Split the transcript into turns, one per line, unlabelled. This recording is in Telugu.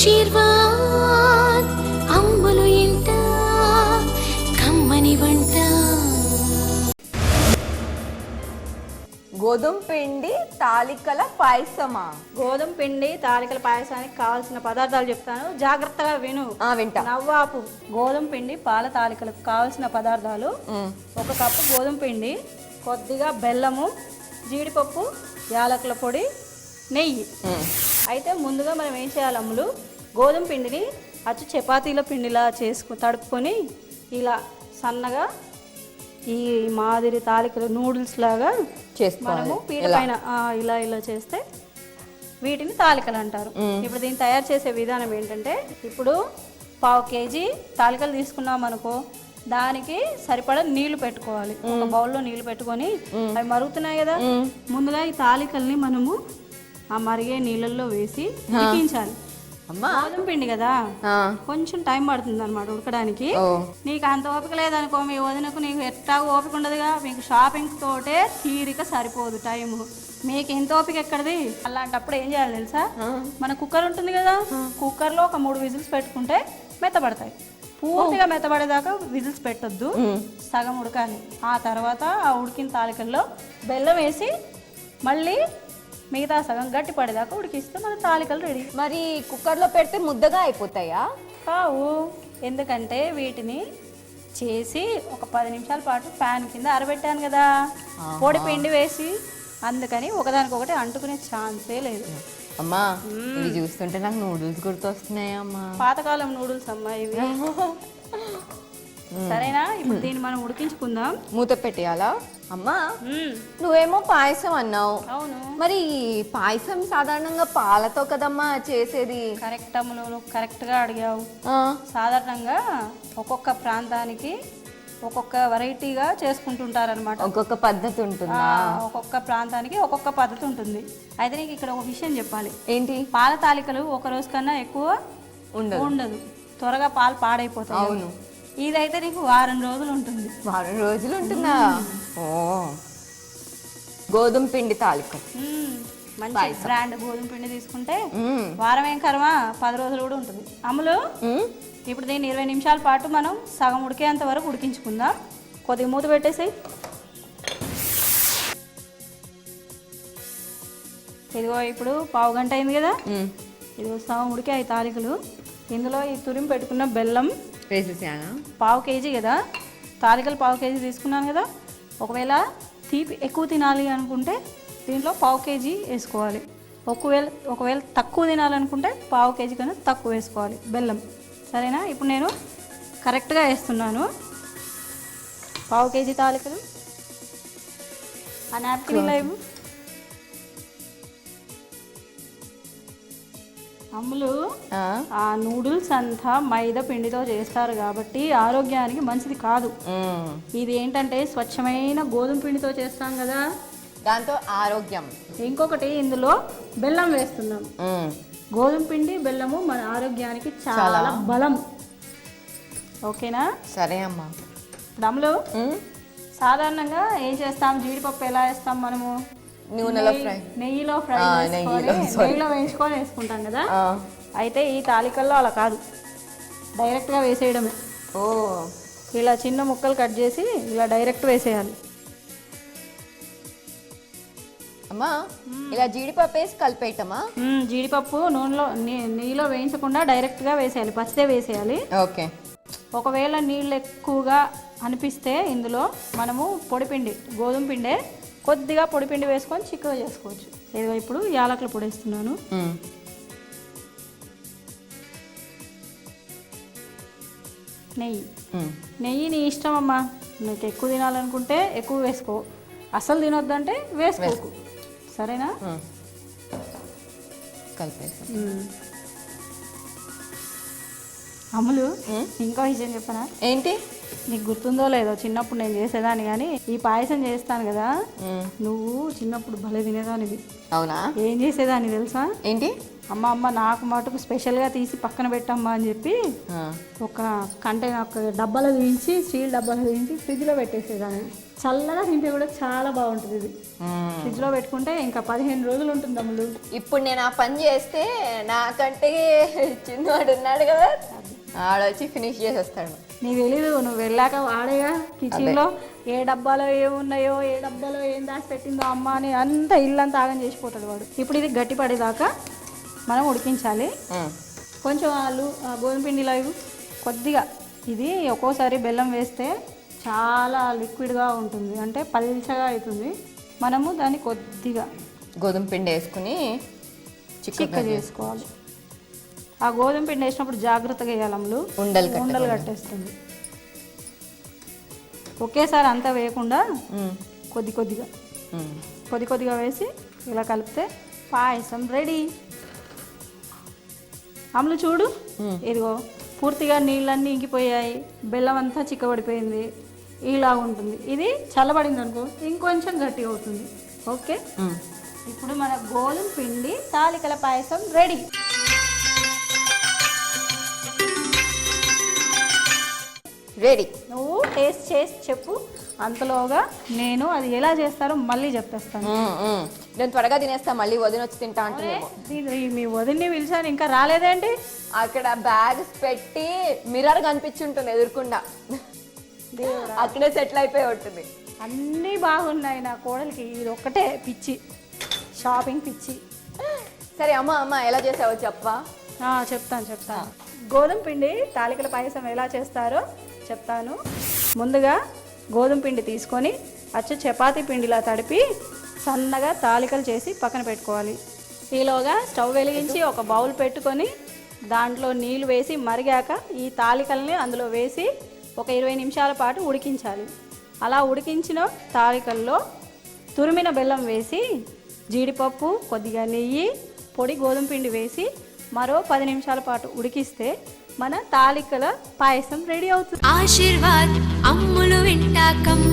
ఆశీర్వాద్ అమ్ములు ఇంట కమ్మని వంట.
గోధుమ పిండి తాలికల పాయసమా?
గోధుమ పిండి తాలికల పాయసానికి కావాల్సిన పదార్థాలు చెప్తాను. జాగ్రత్తగా విను.
ఆ వింటా.
నవ్వాపు. గోధుమ పిండి పాల తాలికలకు కావాల్సిన పదార్థాలు. ఒక కప్పు గోధుమ పిండి కొద్దిగా బెల్లము జీడిపప్పు యాలకుల పొడి నెయ్యి. అయితే ముందుగా మనం ఏం చేయాలి అమ్ములు? గోధుమ పిండిని అచ్చు చపాతీల పిండిలా చేసుకు తడుపుకొని ఇలా సన్నగా ఈ మాదిరి తాలికలు నూడిల్స్ లాగా మనము పీట పైన ఆ, ఇలా ఇలా చేస్తే వీటిని తాలికలు అంటారు. ఇప్పుడు దీన్ని తయారు చేసే విధానం ఏంటంటే ఇప్పుడు పావు కేజీ తాలికలు తీసుకున్నాం అనుకో దానికి సరిపడా నీళ్ళు పెట్టుకోవాలి. ఒక బౌల్లో నీళ్ళు పెట్టుకొని అవి మరుగుతున్నాయి కదా? ముందుగా ఈ తాలికల్ని మనము ఆ మరిగే నీళ్ళల్లో వేసి ఉడికించాలి. గోధుమ పిండి కదా? కొంచెం టైం పడుతుంది అనమాట ఉడకడానికి నీకు అంత ఓపిక లేదనుకో మీ వదినకు నీకు ఎట్టా ఓపిక ఉండదుగా. మీకు షాపింగ్ తోటే తీరిక సరిపోదు టైము. మీకు ఎంత ఓపిక ఎక్కడిది? అలాంటప్పుడు ఏం చేయాలి తెలుసా? మన కుక్కర్ ఉంటుంది కదా కుక్కర్లో ఒక మూడు విజిల్స్ పెట్టుకుంటే మెత్తబడతాయి. పూర్తిగా మెత్తబడేదాకా విజిల్స్ పెట్టొద్దు. సగం ఉడకాలి. ఆ తర్వాత ఆ ఉడికిన తాలికల్లో బెల్లం వేసి మళ్ళీ మిగతా సగం గట్టి పడేదాకా ఉడికిస్తే మన తాలికలు రెడీ.
మరి కుక్కర్లో పెడితే ముద్దగా అయిపోతాయా?
కావు. ఎందుకంటే వీటిని చేసి ఒక పది నిమిషాల పాటు ఫ్యాన్ కింద ఆరబెట్టాను కదా. పొడి పిండి వేసి అందుకని ఒకదానికొకటి అంటుకునే ఛాన్సే లేదు.
అమ్మా ఇవి చూస్తుంటే నాకు నూడిల్స్ గుర్తొస్తున్నాయి అమ్మా
పాతకాలం నూడిల్స్ అమ్మా ఇవి. సరేనా? ఇప్పుడు దీన్ని మనం ఉడికించుకుందాం.
మూత పెట్టేయాలా? అమ్మా
మ్మ్.
నువ్వేమో పాయసం అన్నావు.
అవును.
మరి పాయసం సాధారణంగా పాలతో కదమ్మా చేసేది?
కరెక్ట్ అమ్ములు నువ్వు కరెక్ట్గా అడిగావు. సాధారణంగా ఒక్కొక్క ప్రాంతానికి ఒక్కొక్క వెరైటీగా చేసుకుంటుంటారనమాట
ఒక్కొక్క పద్ధతి ఉంటుందా?
ఒక్కొక్క ప్రాంతానికి ఒక్కొక్క పద్ధతి ఉంటుంది. అయితే నీకు ఇక్కడ ఒక విషయం చెప్పాలి.
ఏంటి?
పాల తాలికలు ఒక రోజు కన్నా ఎక్కువ
ఉండదు.
ఉండదు. త్వరగా పాలు పాడైపోతాయి.
అవును.
ఇదైతే నీకు వారం రోజులు ఉంటుంది.
వారం రోజులు ఉంటుందా? ఓ. గోధుమ పిండి తాలికం.
మంచి బ్రాండ్ గోధుమ పిండి తీసుకుంటే. వారం ఏం కర్మ? పది రోజులు కూడా ఉంటుంది. అమ్ములు
మ్మ్.
ఇప్పుడు దీన్ని ఇరవై నిమిషాల పాటు మనం సగం ఉడికేంత వరకు ఉడికించుకుందాం. కొద్దిగా మూత పెట్టేసేయి ఇదిగో ఇప్పుడు పావు గంట అయింది కదా. ఇదిగో సగం ఉడికాయి తాలికలు. ఇందులో ఈ తురిమి పెట్టుకున్న బెల్లం
వేసేసానా
పావు కేజీ కదా. తాలికలు పావు కేజీ తీసుకున్నాను కదా. ఒకవేళ తీపి ఎక్కువ తినాలి అనుకుంటే దీంట్లో పావు కేజీ వేసుకోవాలి. ఒకవేళ ఒకవేళ తక్కువ తినాలనుకుంటే పావు కేజీ కన్నా తక్కువ వేసుకోవాలి. బెల్లం. సరేనా? ఇప్పుడు నేను కరెక్ట్గా వేస్తున్నాను. పావు కేజీ తాలికలు. ఆ నాప్కిన్ లైవ్ అమ్ములు
ఆ,
నూడిల్స్ అంతా మైదా పిండితో చేస్తారు కాబట్టి ఆరోగ్యానికి మంచిది కాదు. ఇది ఏంటంటే స్వచ్ఛమైన గోధుమ పిండితో చేస్తాం కదా.
దాంతో ఆరోగ్యం.
ఇంకొకటి ఇందులో బెల్లం వేస్తున్నాం. గోధుమ పిండి బెల్లము మన ఆరోగ్యానికి చాలా. బలం. ఓకేనా?
సరే అమ్మా.
దమ్ములు
మ్మ్.
సాధారణంగా ఏం చేస్తాం? జీడిపప్పు ఎలా వేస్తాం మనము?
నూనెలో ఫ్రై.
నెయ్యిలో ఫ్రై
నెయ్యిలో.
నెయ్యిలో వేయించుకొని వేసుకుంటాం కదా. అయితే ఈ తాలికల్లో అలా కాదు. డైరెక్ట్గా వేసేయడమే.
ఓ.
ఇలా చిన్న ముక్కలు కట్ చేసి ఇలా డైరెక్ట్ వేసేయాలి.
అమ్మా ఇలా జీడిపప్పు వేసి కలిపేయటమా?
జీడిపప్పు నూనెలో నెయ్యిలో వేయించకుండా డైరెక్ట్గా వేసేయాలి. పచ్చిదే వేసేయాలి.
ఓకే.
ఒకవేళ నీళ్ళు ఎక్కువగా అనిపిస్తే ఇందులో మనము పొడిపిండి గోధుమ పిండే కొద్దిగా పొడిపిండి వేసుకొని చిక్కగా చేసుకోవచ్చు. ఏదో ఇప్పుడు యాలకుల పొడి వేస్తున్నాను. నెయ్యి. నెయ్యి నీ ఇష్టం అమ్మా. నీకు ఎక్కువ తినాలనుకుంటే ఎక్కువ వేసుకో. అసలు తినొద్దంటే వేసుకోకు. సరేనా.
కలిపేసాం.
మ్మ్. ఇంకో విషయం చెప్పనా?
ఏంటి?
నీకు గుర్తుందో లేదో చిన్నప్పుడు నేను చేసేదాన్ని కానీ ఈ పాయసం చేస్తాను కదా. నువ్వు చిన్నప్పుడు భలే తినేదానివి.
అవునా?
ఏం చేసేదాన్ని తెలుసా?
ఏంటి?
అమ్మ అమ్మ నాకు మటుకు స్పెషల్గా తీసి పక్కన పెట్టమ్మా అని చెప్పి. ఒక కంటైనర్ ఒక డబ్బాలో తీయించి స్టీల్ డబ్బాలో తీయించి ఫ్రిడ్జ్లో పెట్టేసేదాన్ని. చల్లగా తింటే కూడా చాలా బాగుంటుంది ఇది. ఫ్రిడ్జ్లో పెట్టుకుంటే ఇంకా పదిహేను రోజులు ఉంటుంది అమ్ములు
ఇప్పుడు నేను ఆ పని చేస్తే నాకంటే చిన్నవాడు ఉన్నాడు కదా. ఆడొచ్చి ఫినిష్ చేసేస్తాడు.
నీకు తెలీదు నువ్వు వెళ్ళాక వాడేగా కిచెన్లో ఏ డబ్బాలో ఏమున్నాయో ఏ డబ్బాలో ఏం దాచి పెట్టిందో అమ్మ అని అంతా ఇల్లంతా ఆగం చేసిపోతాడు వాడు. ఇప్పుడు ఇది గట్టి పడేదాకా మనం ఉడికించాలి. కొంచెం ఆలు ఆ గోధుమ పిండిలో కొద్దిగా ఇది ఒక్కోసారి బెల్లం వేస్తే చాలా లిక్విడ్గా ఉంటుంది. అంటే పల్చగా అవుతుంది. మనము దాన్ని కొద్దిగా
గోధుమ పిండి వేసుకుని
చిక్క చేసుకోవాలి. ఆ గోధుమ పిండి వేసినప్పుడు జాగ్రత్తగా వేయాలి
ఉండలు.
ఉండలు కట్టేస్తుంది. ఒకేసారి అంతా వేయకుండా. కొద్ది కొద్దిగా. కొద్ది కొద్దిగా వేసి ఇలా కలిపితే పాయసం రెడీ. అమలు చూడు. ఇదిగో పూర్తిగా నీళ్ళన్నీ ఇంకిపోయాయి. బెల్లం అంతా చిక్కబడిపోయింది. ఇలా ఉంటుంది. ఇది చల్లబడింది అనుకో ఇంకొంచెం గట్టిగా అవుతుంది. ఓకే. ఇప్పుడు మన గోధుమ పిండి తాలికల పాయసం రెడీ.
రెడీ
నువ్వు టేస్ట్ చేసి చెప్పు. అంతలోగా నేను అది ఎలా చేస్తారో మళ్ళీ చెప్పేస్తాను.
నేను త్వరగా తినేస్తా మళ్ళీ వదిన వచ్చి తింటా
ఇది మీ వదిన్ని పిలిచాను ఇంకా రాలేదేంటి
అక్కడ బ్యాగ్స్ పెట్టి మిర్రర్ కనిపించుంటుంది ఎదురుకుండా. అక్కడే సెటిల్ అయిపోయి ఉంటుంది.
అన్నీ బాగున్నాయి నా కోడలికి ఇది ఒక్కటే పిచ్చి. షాపింగ్ పిచ్చి.
సరే అమ్మ అమ్మ ఎలా చేసావో చెప్పవా?
ఆ, చెప్తాను చెప్తాను. గోధుమ పిండి తాలికల పాయసం ఎలా చేస్తారో చెప్తాను. ముందుగా గోధుమ పిండి తీసుకొని అచ్చు చపాతీ పిండిలా తడిపి సన్నగా తాలికలు చేసి పక్కన పెట్టుకోవాలి. ఈలోగా స్టవ్ వెలిగించి ఒక బౌల్ పెట్టుకొని దాంట్లో నీళ్ళు వేసి మరిగాక ఈ తాలికల్ని అందులో వేసి ఒక ఇరవై నిమిషాల పాటు ఉడికించాలి. అలా ఉడికించిన తాలికల్లో తురిమిన బెల్లం వేసి జీడిపప్పు కొద్దిగా నెయ్యి పొడి గోధుమ పిండి వేసి మరో పది నిమిషాల పాటు ఉడికిస్తే మన తాలికల పాయసం రెడీ అవుతుంది.
ఆశీర్వాద్ అమ్ములు వింటాకమ్మ.